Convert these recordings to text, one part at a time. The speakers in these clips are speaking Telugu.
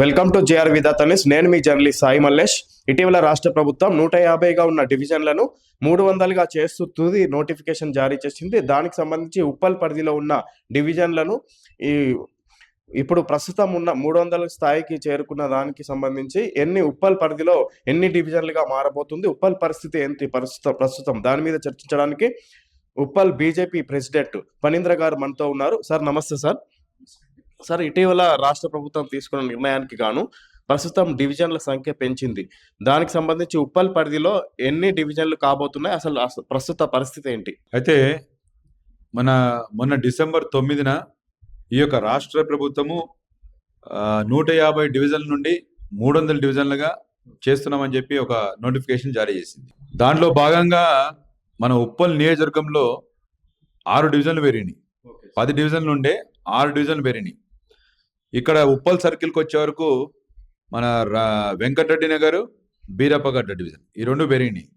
Welcome to JR Vidhatha news నేను మీ జర్నలిస్ట్ సాయి మల్లేష్. ఇటీవల రాష్ట్ర ప్రభుత్వం నూట యాభైగా ఉన్న డివిజన్లను మూడు వందలుగా చేస్తూ తుది నోటిఫికేషన్ జారీ చేసింది. దానికి సంబంధించి ఉప్పల్ పరిధిలో ఉన్న డివిజన్లను ఈ ఇప్పుడు ప్రస్తుతం ఉన్న మూడు వందల స్థాయికి చేరుకున్న దానికి సంబంధించి ఎన్ని ఉప్పల్ పరిధిలో ఎన్ని డివిజన్లుగా మారబోతుంది ఉప్పల్ పరిస్థితి ఏంటి ప్రస్తుతం ప్రస్తుతం? దాని మీద చర్చించడానికి ఉప్పల్ బీజేపీ ప్రెసిడెంట్ ఫణీంద్ర గారు మనతో ఉన్నారు. సార్ నమస్తే సార్. సార్ ఇటీవల రాష్ట్ర ప్రభుత్వం తీసుకున్న నిర్ణయానికి గాను ప్రస్తుతం డివిజన్ల సంఖ్య పెంచింది. దానికి సంబంధించి ఉప్పల్ పరిధిలో ఎన్ని డివిజన్లు కాబోతున్నాయి? అసలు ప్రస్తుత పరిస్థితి ఏంటి? అయితే మన మొన్న డిసెంబర్ తొమ్మిదిన ఈ యొక్క రాష్ట్ర ప్రభుత్వము నూట యాభై డివిజన్ల నుండి మూడు వందల డివిజన్లుగా చేస్తున్నామని చెప్పి ఒక నోటిఫికేషన్ జారీ చేసింది. దాంట్లో భాగంగా మన ఉప్పల్ నియోజకవర్గంలో ఆరు డివిజన్లు పెరిగినాయి. పది డివిజన్లు ఉండే ఆరు డివిజన్లు పెరిగినాయి. ఇక్కడ ఉప్పల్ సర్కిల్కి వచ్చే వరకు మన వెంకటరెడ్డి నగర్ బీరప్పగడ్డ డివిజన్. ఈ రెండు పెరిగినాయి.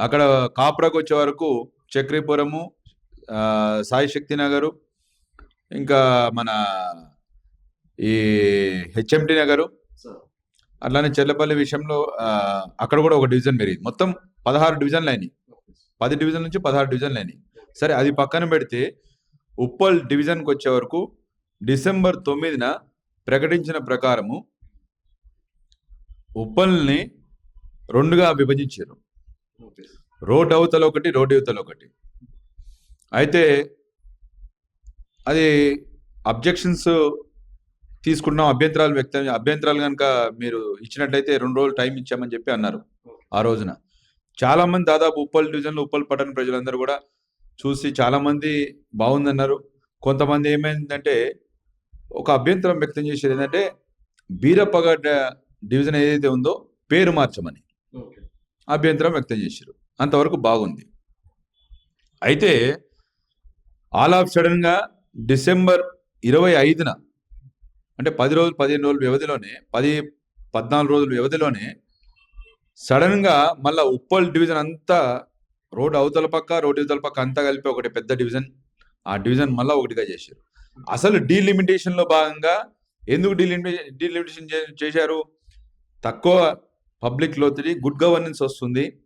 అక్కడ కాపురాకు వచ్చే వరకు చక్రీపురము సాయి శక్తి నగరు ఇంకా మన ఈ హెచ్ఎంటి నగరు అట్లానే చెల్లపల్లి విషయంలో అక్కడ కూడా ఒక డివిజన్ పెరిగింది. మొత్తం పదహారు డివిజన్లు అయినాయి. పది డివిజన్ నుంచి పదహారు డివిజన్లు అయినాయి. సరే అది పక్కన పెడితే ఉప్పల్ డివిజన్కి వచ్చే వరకు డిసెంబర్ తొమ్మిదిన ప్రకటించిన ప్రకారము ఉప్పల్ని రెండుగా విభజించారు. రోడ్ అవతల ఒకటి రోడ్ అవతల ఒకటి. అయితే అది అబ్జెక్షన్స్ తీసుకున్నాం అభ్యంతరాలు వ్యక్తం అభ్యంతరాలు కనుక మీరు ఇచ్చినట్లయితే రెండు రోజులు టైం ఇచ్చామని చెప్పి అన్నారు ఆ రోజున. చాలా మంది దాదాపు ఉప్పల్ డివిజన్లో ఉప్పల్ పట్టణ ప్రజలందరూ కూడా చూసి చాలా మంది బాగుందన్నారు. కొంతమంది ఏమైందంటే ఒక అభ్యంతరం వ్యక్తం చేసేది ఏంటంటే బీరప్పగడ్డ డివిజన్ ఏదైతే ఉందో పేరు మార్చమని అభ్యంతరం వ్యక్తం చేశారు అంతవరకు బాగుంది. అయితే ఆల్ ఆఫ్ సడన్గా డిసెంబర్ ఇరవై ఐదున అంటే పది రోజులు పదిహేను రోజుల వ్యవధిలోనే పది పద్నాలుగు రోజుల వ్యవధిలోనే సడన్గా మళ్ళా ఉప్పల్ డివిజన్ అంతా రోడ్ అవతల పక్క రోడ్ ఇవతల పక్క అంతా కలిపి ఒకటి పెద్ద డివిజన్ ఆ డివిజన్ మళ్ళా ఒకటిగా చేశారు అసలు డీలిమిటేషన్లో భాగంగా ఎందుకు డీలిమిటేషన్ డీలిమిటేషన్ చేశారు? తక్కువ పబ్లిక్ లోతుడి గుడ్ గవర్నెన్స్ వస్తుంది.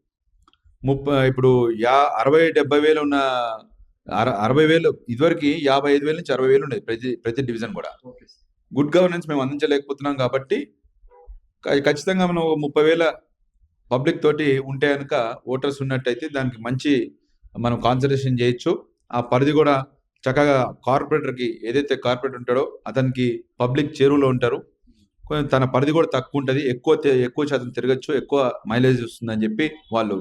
ముప్పై ఇప్పుడు యా అరవై డెబ్బై వేలు ఉన్న అర- అరవై వేలు ఇదివరకు యాభై ఐదు వేల నుంచి అరవై వేలు ఉండేది ప్రతి ప్రతి డివిజన్ కూడా. గుడ్ గవర్నెన్స్ మేము అందించలేకపోతున్నాం కాబట్టి ఖచ్చితంగా మనం ముప్పై వేల పబ్లిక్ తోటి ఉంటే కనుక ఓటర్స్ ఉన్నట్టయితే దానికి మంచి మనం కాన్సన్ట్రేషన్ చేయొచ్చు. ఆ పరిధి కూడా చక్కగా కార్పొరేటర్కి ఏదైతే కార్పొరేటర్ ఉంటాడో అతనికి పబ్లిక్ చేరువలో ఉంటారు. కొంచెం తన పరిధి కూడా తక్కువ ఉంటుంది. ఎక్కువ ఎక్కువ శాతం తిరగచ్చు ఎక్కువ మైలేజ్ వస్తుందని చెప్పి వాళ్ళు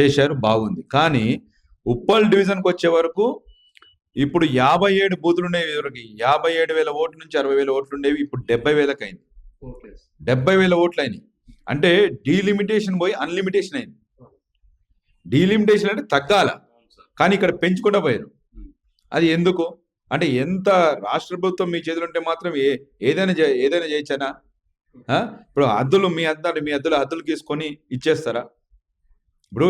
చేశారు. బాగుంది. కానీ ఉప్పల్ డివిజన్కి వచ్చే వరకు ఇప్పుడు యాభై ఏడు బూతులు ఉండేవి ఇదివరకు. యాభై ఏడు వేల ఓట్ల నుంచి అరవై వేల ఓట్లు ఉండేవి. ఇప్పుడు డెబ్బై వేలకు అయింది డెబ్బై వేల ఓట్లు అయినాయి అంటే డీలిమిటేషన్ పోయి అన్లిమిటేషన్ అయింది. డీలిమిటేషన్ అంటే తగ్గాల. కానీ ఇక్కడ పెంచుకుంటూ పోయారు. అది ఎందుకు? అంటే ఎంత రాష్ట్ర ప్రభుత్వం మీ చేతులు ఉంటే మాత్రం ఏ ఏదైనా చే- ఏదైనా చేయొచ్చనా? ఇప్పుడు అద్దులు మీ అద్దాలు మీ అద్దులు అద్దులు తీసుకొని ఇచ్చేస్తారా? ఇప్పుడు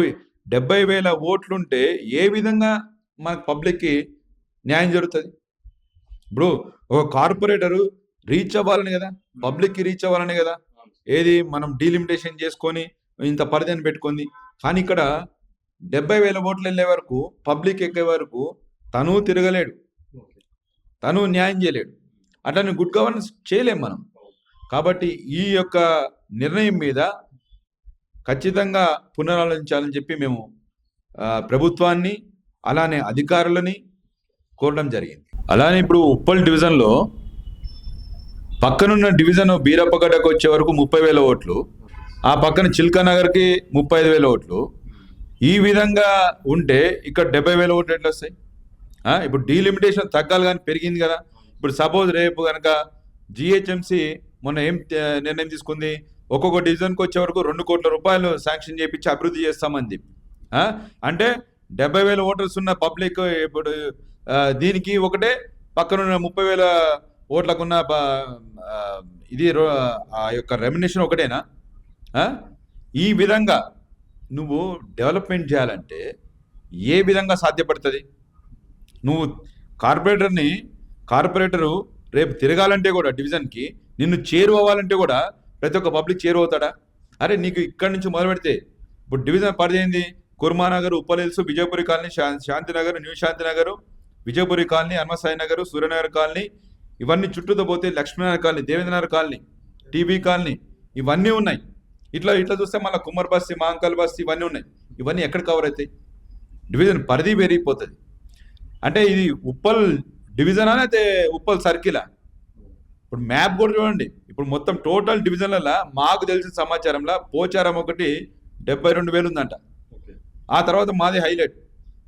డెబ్బై వేల ఓట్లుంటే ఏ విధంగా మన పబ్లిక్కి న్యాయం జరుగుతుంది? ఇప్పుడు ఒక కార్పొరేటరు రీచ్ అవ్వాలని కదా పబ్లిక్కి రీచ్ అవ్వాలని కదా ఏది మనం డీలిమిటేషన్ చేసుకొని ఇంత పరిధిని పెట్టుకుంది. కానీ ఇక్కడ డెబ్బై వేల ఓట్లు వెళ్ళే వరకు పబ్లిక్ ఎక్కే వరకు తను తిరగలేడు. తను న్యాయం చేయలేడు. అట్లనే గుడ్ గవర్నెన్స్ చేయలేం మనం. కాబట్టి ఈ యొక్క నిర్ణయం మీద ఖచ్చితంగా పునరాలోచించాలని చెప్పి మేము ప్రభుత్వాన్ని అలానే అధికారులని కోరడం జరిగింది. అలానే ఇప్పుడు ఉప్పల్ డివిజన్లో పక్కనున్న డివిజన్ బీరప్పగడ్డకు వచ్చే వరకు ముప్పై వేల ఓట్లు ఆ పక్కన చిల్కా నగర్కి ముప్పై ఐదు వేల ఓట్లు. ఈ విధంగా ఉంటే ఇక్కడ డెబ్బై వేల ఓట్లు ఎట్లా వస్తాయి ఇప్పుడు డీలిమిటేషన్ తగ్గాలి కానీ పెరిగింది కదా. ఇప్పుడు సపోజ్ రేపు కనుక జిహెచ్ఎంసి మొన్న ఏం నిర్ణయం తీసుకుంది? ఒక్కొక్క డివిజన్కి వచ్చే వరకు రెండు కోట్ల రూపాయలు శాంక్షన్ చేయించి అభివృద్ధి చేస్తామని చెప్పి. అంటే డెబ్బై వేల ఓటర్స్ ఉన్న పబ్లిక్ ఇప్పుడు దీనికి ఒకటే పక్కనున్న ముప్పై వేల ఓట్లకున్న ఇది ఆ యొక్క రెమినేషన్ ఒకటేనా? ఈ విధంగా నువ్వు డెవలప్మెంట్ చేయాలంటే ఏ విధంగా సాధ్యపడుతుంది? నువ్వు కార్పొరేటర్ని కార్పొరేటరు రేపు తిరగాలంటే కూడా డివిజన్కి నిన్ను చేరువవ్వాలంటే కూడా ప్రతి ఒక్క పబ్లిక్ చేరువవుతాడా? అరే నీకు ఇక్కడి నుంచి మొదలు పెడితే ఇప్పుడు డివిజన్ పరిధి ఏంది? కుర్మానగర్ ఉప్పలేల్సు విజయపురి కాలనీ శా- Shantinagar new Shantinagar Vijayapuri colony Hanumasai Nagar Suryanagar colony ఇవన్నీ చుట్టూతో పోతే Lakshminagar colony Devendranagar colony TB colony ఇవన్నీ ఉన్నాయి. ఇట్లా ఇట్లా చూస్తే మళ్ళీ కుమ్మర్ బస్తి మాంకల్ బస్తి ఇవన్నీ ఉన్నాయి. ఇవన్నీ ఎక్కడ కవర్ అవుతాయి? డివిజన్ పరిధి పెరిగిపోతుంది అంటే ఇది ఉప్పల్ డివిజనా అయితే ఉప్పల్ సర్కిలా? ఇప్పుడు మ్యాప్ కూడా చూడండి. ఇప్పుడు మొత్తం టోటల్ డివిజన్లలో మాకు తెలిసిన సమాచారంలో పోచారం ఒకటి డెబ్బై రెండు వేలు ఉందంట. ఆ తర్వాత మాది హైలైట్.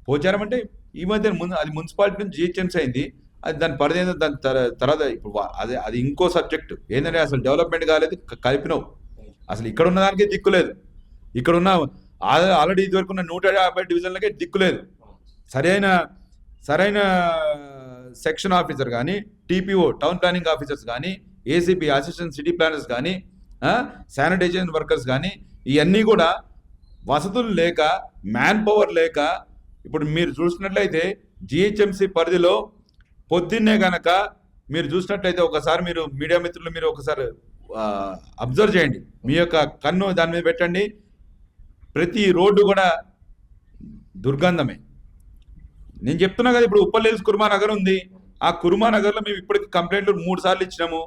పోచారం అంటే ఈ మధ్య ముందు అది మున్సిపాలిటీ నుంచి జిహెచ్ఎంసీ అయింది. అది దాని పరిధి ఏందో దాని తర- తర్వాత ఇప్పుడు అదే అది ఇంకో సబ్జెక్ట్. ఏంటంటే అసలు డెవలప్మెంట్ కాలేదు కలిపినావు అసలు ఇక్కడ ఉన్న దానికి దిక్కు లేదు. ఇక్కడ ఉన్న ఆల్రెడీ ఇదివరకు ఉన్న నూట యాభై డివిజన్లకే దిక్కు లేదు. సరైన సరైన సెక్షన్ ఆఫీసర్ కానీ టీపీఓ టౌన్ ప్లానింగ్ ఆఫీసర్స్ కానీ ఏసీపీ అసిస్టెంట్ సిటీ ప్లానర్స్ కానీ శానిటైజేషన్ వర్కర్స్ కానీ ఇవన్నీ కూడా వసతులు లేక మ్యాన్ పవర్ లేక ఇప్పుడు మీరు చూసినట్లయితే జిహెచ్ఎంసి పరిధిలో పొద్దున్నే గనక మీరు చూసినట్లయితే ఒకసారి మీరు మీడియా మిత్రులు మీరు ఒకసారి అబ్జర్వ్ చేయండి. మీ యొక్క కన్ను దాని మీద పెట్టండి. ప్రతి రోడ్డు కూడా దుర్గంధమే. నేను చెప్తున్నా కదా ఇప్పుడు ఉప్పలేల్స్ కుర్మా నగర్ ఉంది. ఆ కుర్మా నగర్లో మేము ఇప్పటికి కంప్లైంట్లు మూడు సార్లు ఇచ్చినాము.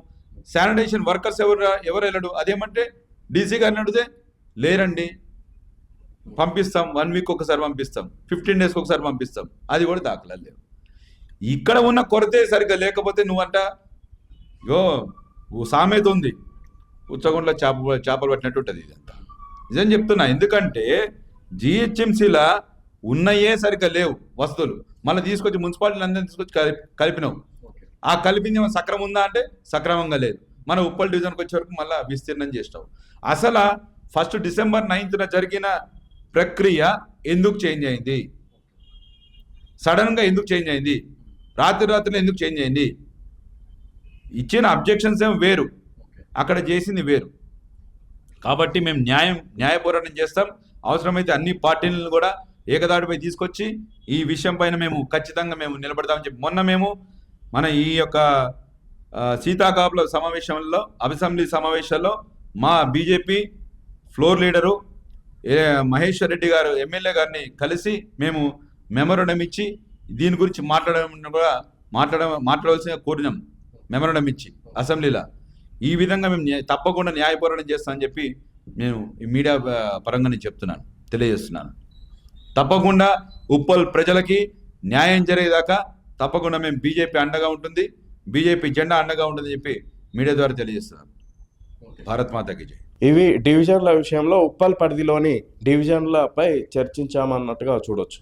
శానిటేషన్ వర్కర్స్ ఎవరు ఎవరు వెళ్ళడు. అదేమంటే డీసీ గారిని అడిగితే లేరండి పంపిస్తాం వన్ వీక్ ఒకసారి పంపిస్తాం ఫిఫ్టీన్ డేస్కి ఒకసారి పంపిస్తాం. అది కూడా దాఖలా లేవు. ఇక్కడ ఉన్న కొరతే సరిగ్గా లేకపోతే నువ్వంట యో ఓ సామెత ఉంది. ఉచ్చగుండ్ల చేప చేపలు పట్టినట్టు ఉంటుంది ఇదంతా. నిజం చెప్తున్నా ఎందుకంటే జిహెచ్ఎంసీలా ఉన్నయే సరిగ్గా లేవు వస్తువులు మళ్ళీ తీసుకొచ్చి మున్సిపాలిటీలు అందరినీ తీసుకొచ్చి కలిపి కలిపినావు. ఆ కలిపింది సక్రమం ఉందా అంటే సక్రమంగా లేదు. మన ఉప్పల్ డివిజన్కి వచ్చే వరకు మళ్ళీ విస్తీర్ణం చేసినావు. అసలు ఫస్ట్ డిసెంబర్ నైన్త్న జరిగిన ప్రక్రియ ఎందుకు చేంజ్ అయింది? సడన్గా ఎందుకు చేంజ్ అయింది? రాత్రి రాత్రిలో ఎందుకు చేంజ్ అయింది? ఇచ్చిన అబ్జెక్షన్స్ ఏమో వేరు? అక్కడ చేసింది వేరు. కాబట్టి మేము న్యాయం న్యాయ పోరాటం చేస్తాం. అవసరమైతే అన్ని పార్టీలను కూడా ఏకదాటిపై తీసుకొచ్చి ఈ విషయం పైన మేము ఖచ్చితంగా మేము నిలబడతామని చెప్పి మొన్న మేము మన ఈ యొక్క సీతాకాపుల సమావేశంలో అసెంబ్లీ సమావేశాల్లో మా BJP floor leader A Maheshwar Reddy గారు ఎమ్మెల్యే గారిని కలిసి మేము మెమోరండం ఇచ్చి దీని గురించి మాట్లాడడం కూడా మాట్లాడ మాట్లాడవలసిన కోరినాం మెమోరండం ఇచ్చి అసెంబ్లీలో. ఈ విధంగా మేము తప్పకుండా న్యాయ పోరాటం చేస్తామని చెప్పి నేను ఈ మీడియా పరంగానే పరంగా నేను చెప్తున్నాను తెలియజేస్తున్నాను. తప్పకుండా ఉప్పల్ ప్రజలకి న్యాయం జరిగేదాకా తప్పకుండా మేము బీజేపీ అండగా ఉంటుంది బీజేపీ జెండా అండగా ఉంటుందని చెప్పి మీడియా ద్వారా తెలియజేస్తున్నాను భారత్ మాతాకి జై. ఇవి డివిజన్ల విషయంలో ఉప్పల్ పరిధిలోని డివిజన్లపై చర్చించామన్నట్టుగా చూడొచ్చు.